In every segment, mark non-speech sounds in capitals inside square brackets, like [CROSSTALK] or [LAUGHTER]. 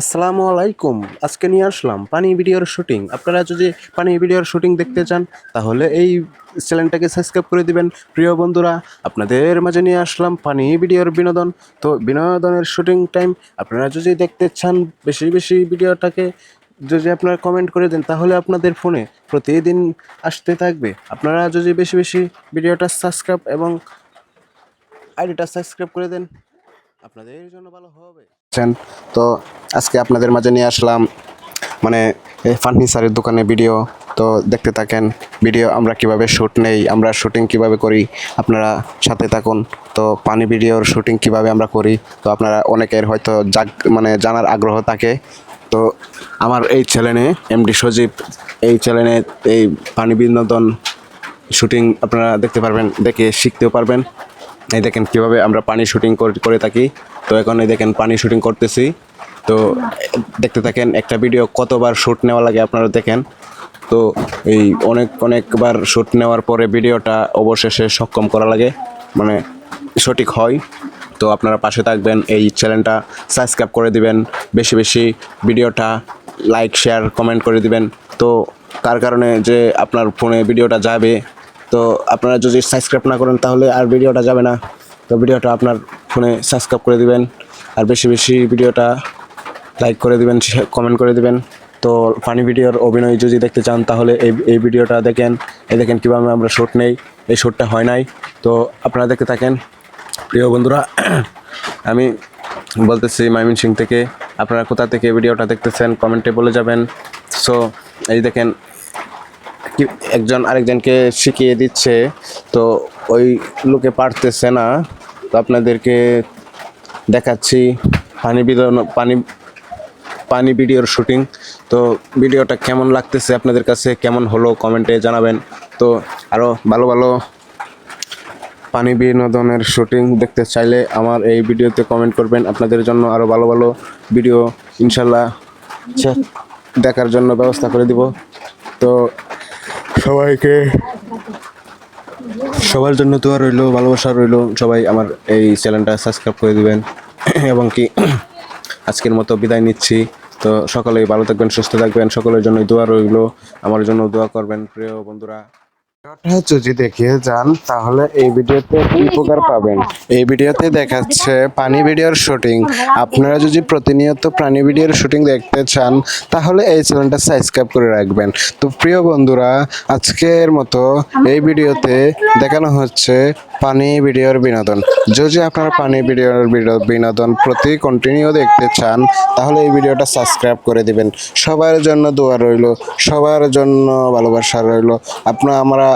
আসসালামু আলাইকুম। আজকে নিয়ে আসলাম পানি ভিডিওর শুটিং। আপনারা যদি পানি ভিডিওর শুটিং দেখতে চান, তাহলে এই চ্যানেলটাকে সাবস্ক্রাইব করে দিবেন। প্রিয় বন্ধুরা, আপনাদের মাঝে নিয়ে আসলাম পানি ভিডিওর বিনোদন। তো বিনোদনের শুটিং টাইম আপনারা যদি দেখতে চান বেশি বেশি ভিডিওটাকে, যদি আপনারা কমেন্ট করে দেন, তাহলে আপনাদের ফোনে প্রতিদিন আসতে থাকবে। আপনারা যদি বেশি বেশি ভিডিওটা সাবস্ক্রাইব এবং আইডিটা সাবস্ক্রাইব করে দেন, আপনাদের জন্য ভালো হবে। তো আজকে আপনাদের মাঝে নিয়ে আসলাম মানে ফার্নিচারের দোকানে ভিডিও। তো দেখতে থাকেন, ভিডিও আমরা কীভাবে শ্যুট নেই, আমরা শ্যুটিং কীভাবে করি, আপনারা সাথে থাকুন। তো পানি ভিডিওর শ্যুটিং কীভাবে আমরা করি, তো আপনারা অনেকের হয়তো জাগ মানে জানার আগ্রহ থাকে। তো আমার এই চ্যানেলে, এমডি সজীব, এই চ্যানেলে এই পানি বিনোদন শ্যুটিং আপনারা দেখতে পারবেন, দেখে শিখতেও পারবেন। এই দেখেন কীভাবে আমরা পানি শুটিং করে থাকি। তো এখন এই দেখেন পানি শুটিং করতেছি। তো দেখতে থাকেন, একটা ভিডিও কতবার শ্যুট নেওয়া লাগে আপনারা দেখেন। তো এই অনেক, অনেকবার শ্যুট নেওয়ার পরে ভিডিওটা অবশেষে সক্ষম করা লাগে মানে সঠিক হয়। তো আপনারা পাশে থাকবেন, এই চ্যানেলটা সাবস্ক্রাইব করে দিবেন, বেশি বেশি ভিডিওটা লাইক শেয়ার কমেন্ট করে দিবেন। তো তার কারণে যে আপনার ফোনে ভিডিওটা যাবে, তো আপনারা যদি সাবস্ক্রাইব না করেন তাহলে আর ভিডিওটা যাবে না। তো ভিডিওটা আপনার ফোনে সাবস্ক্রাইব করে দিবেন। আর বেশি বেশি ভিডিওটা লাইক করে দিবেন কমেন্ট করে দিবেন। তো ফানি ভিডিওর অভিনয় যদি দেখতে চান, তাহলে এই এই ভিডিওটা দেখেন। এই দেখেন কীভাবে আমরা শ্যুট নেই। এই শ্যুটটা হয় নাই। তো আপনারা দেখতে থাকেন। প্রিয় বন্ধুরা, [CLEARS THROAT] আমি বলতেছি মাইমিন সিং থেকে, আপনারা কোথা থেকে ভিডিওটা দেখতেছেন, কমেন্টে বলে যাবেন। সো এই দেখেন, কি, একজন আরেকজনকে শিখিয়ে দিচ্ছে। তো ওই লোকে পারতেছে না। তো আপনাদেরকে দেখাচ্ছি পানি বিদন পানি পানি ভিডিওর শুটিং। তো ভিডিওটা কেমন লাগতেছে আপনাদের কাছে, কেমন হলো কমেন্টে জানাবেন। তো আরও ভালো ভালো পানি বিনোদনের শুটিং দেখতে চাইলে আমার এই ভিডিওতে কমেন্ট করবেন। আপনাদের জন্য আরও ভালো ভালো ভিডিও ইনশাল্লাহ দেখার জন্য ব্যবস্থা করে দিব। তো সবাইকে সবার জন্য তো আর রইল, ভালোবাসা রইল। সবাই আমার এই চ্যানেলটা সাবস্ক্রাইব করে দিবেন। [CLEARS THROAT] এবং কি, [CLEARS THROAT] আজকের মতো বিদায় নিচ্ছি। তো সকলেই ভালো থাকবেন, সুস্থ থাকবেন। সকলের জন্যই দোয়া রইল, আমার জন্য দোয়া করবেন। প্রিয় বন্ধুরা যদি দেখিয়ে যান, তাহলে এই ভিডিওতে কি উপকার পাবেন। এই ভিডিওতে দেখাচ্ছে পানি ভিডিওর শুটিং। আপনারা যদি প্রতিনিয়ত প্রাণী ভিডিওর শুটিং দেখতে চান, তাহলে এই চ্যানেলটা সাবস্ক্রাইব করে রাখবেন। তো প্রিয় বন্ধুরা, আজকের মতো এই ভিডিওতে দেখানো হচ্ছে পানি ভিডিওর বিনোদন। যদি আপনারা পানি ভিডিওর বিনো- বিনোদন প্রতি কন্টিনিউ দেখতে চান, তাহলে এই ভিডিওটা সাবস্ক্রাইব করে দিবেন। সবার জন্য দোয়া রইল, সবার জন্য ভালোবাসা রইল। আপনারা আমরা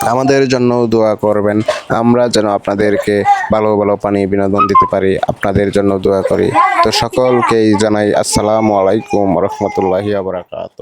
আমাদের জন্য দোয়া করবেন। আমরা যেন আপনাদেরকে ভালো ভালো পানি বিনোদন দিতে পারি, আপনাদের জন্য দোয়া করি। তো সকলকেই জানাই আসসালামু আলাইকুম রহমতুল্লাহি আবরাকাত